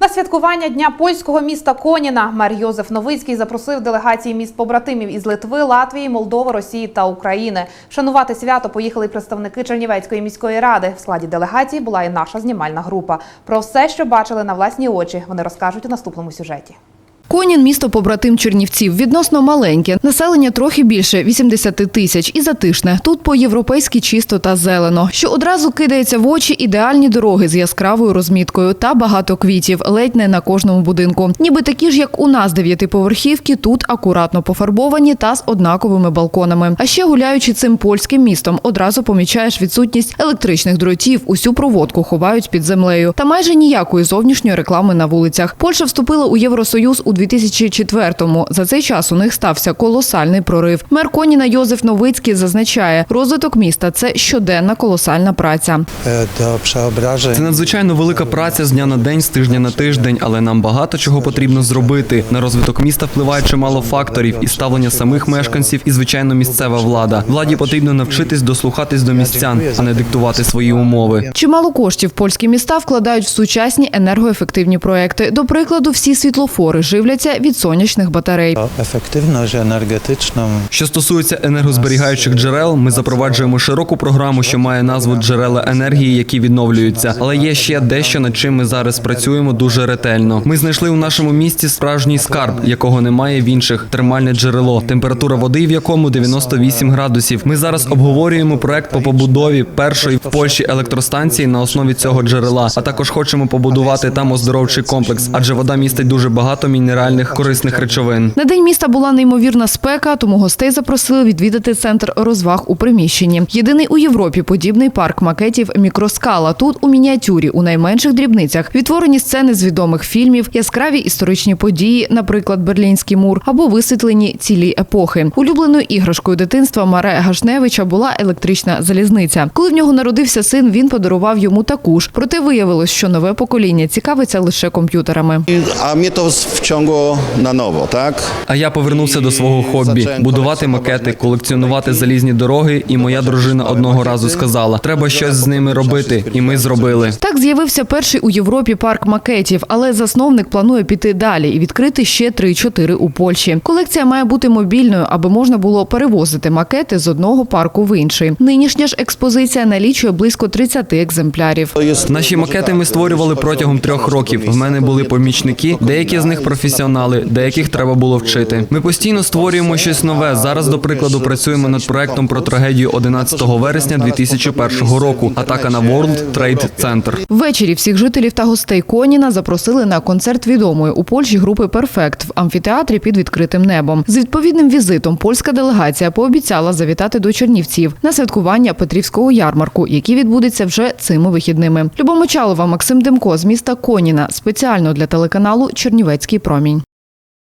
На святкування дня польського міста Коніна мер Йозеф Новицький запросив делегації міст побратимів із Литви, Латвії, Молдови, Росії та України. Шанувати свято поїхали представники Чернівецької міської ради. В складі делегації була і наша знімальна група. Про все, що бачили на власні очі, вони розкажуть у наступному сюжеті. Конін – місто побратим Чернівців. Відносно маленьке. Населення трохи більше – 80 тисяч. І затишне. Тут по-європейськи чисто та зелено. Що одразу кидається в очі – ідеальні дороги з яскравою розміткою та багато квітів, ледь не на кожному будинку. Ніби такі ж, як у нас дев'ятиповерхівки, тут акуратно пофарбовані та з однаковими балконами. А ще гуляючи цим польським містом, одразу помічаєш відсутність електричних дротів. Усю проводку ховають під землею. Та майже ніякої зовнішньої реклами на вулицях. Польща вступила у Євросоюз у 2004-му. За цей час у них стався колосальний прорив. Мер Коніна Йозеф Новицький зазначає, розвиток міста це щоденна колосальна праця. Це надзвичайно велика праця з дня на день, з тижня на тиждень, але нам багато чого потрібно зробити. На розвиток міста впливає чимало факторів і ставлення самих мешканців, і звичайно місцева влада. Владі потрібно навчитись дослухатись до містян, а не диктувати свої умови. Чимало коштів польські міста вкладають в сучасні енергоефективні проекти. До прикладу, всі світлофори живляться від сонячних батарей. Про ефективність енергетичну Що стосується енергозберігаючих джерел, ми запроваджуємо широку програму, що має назву джерела енергії, які відновлюються. Але є ще дещо, над чим ми зараз працюємо дуже ретельно. Ми знайшли у нашому місті справжній скарб, якого немає в інших термальне джерело, температура води в якому 98 градусів. Ми зараз обговорюємо проект по побудові першої в Польщі електростанції на основі цього джерела. А також хочемо побудувати там оздоровчий комплекс, адже вода містить дуже багато мінеральних корисних речовин. На день міста була неймовірна спека, тому гостей запросили відвідати центр розваг у приміщенні. Єдиний у Європі подібний парк макетів мікроскала. Тут у мініатюрі, у найменших дрібницях, відтворені сцени з відомих фільмів, яскраві історичні події, наприклад, Берлінський мур, або висвітлені цілі епохи. Улюбленою іграшкою дитинства Маре Гашневича була електрична залізниця. Коли в нього народився син, він подарував йому таку ж. Проте виявилось, що нове покоління цікавиться лише комп'ютерами. A mnie to wciągło na nowo, tak? А я повернувся до свого хобі будувати макети, колекціонувати залізні дороги. І моя дружина одного разу сказала: треба щось з ними робити, і ми зробили. Так з'явився перший у Європі парк макетів, але засновник планує піти далі і відкрити ще 3-4 у Польщі. Колекція має бути мобільною, аби можна було перевозити макети з одного парку в інший. Нинішня ж експозиція налічує близько 30 екземплярів. Наші макети ми створювали протягом трьох років. В мене були помічники, деякі з них професіонали, деяких треба було вчити. Ми постійно створюємо щось нове. Зараз, до прикладу, працюємо над проектом про трагедію 11 вересня 2001 року. Атака на World Trade Center. Ввечері всіх жителів та гостей Коніна запросили на концерт відомої у Польщі групи Перфект в амфітеатрі під відкритим небом. З відповідним візитом польська делегація пообіцяла завітати до Чернівців на святкування Петрівського ярмарку, який відбудеться вже цими вихідними. Любомочалова, Максим Демко з міста Коніна спеціально для телеканалу Чернівецький промінь. I mean,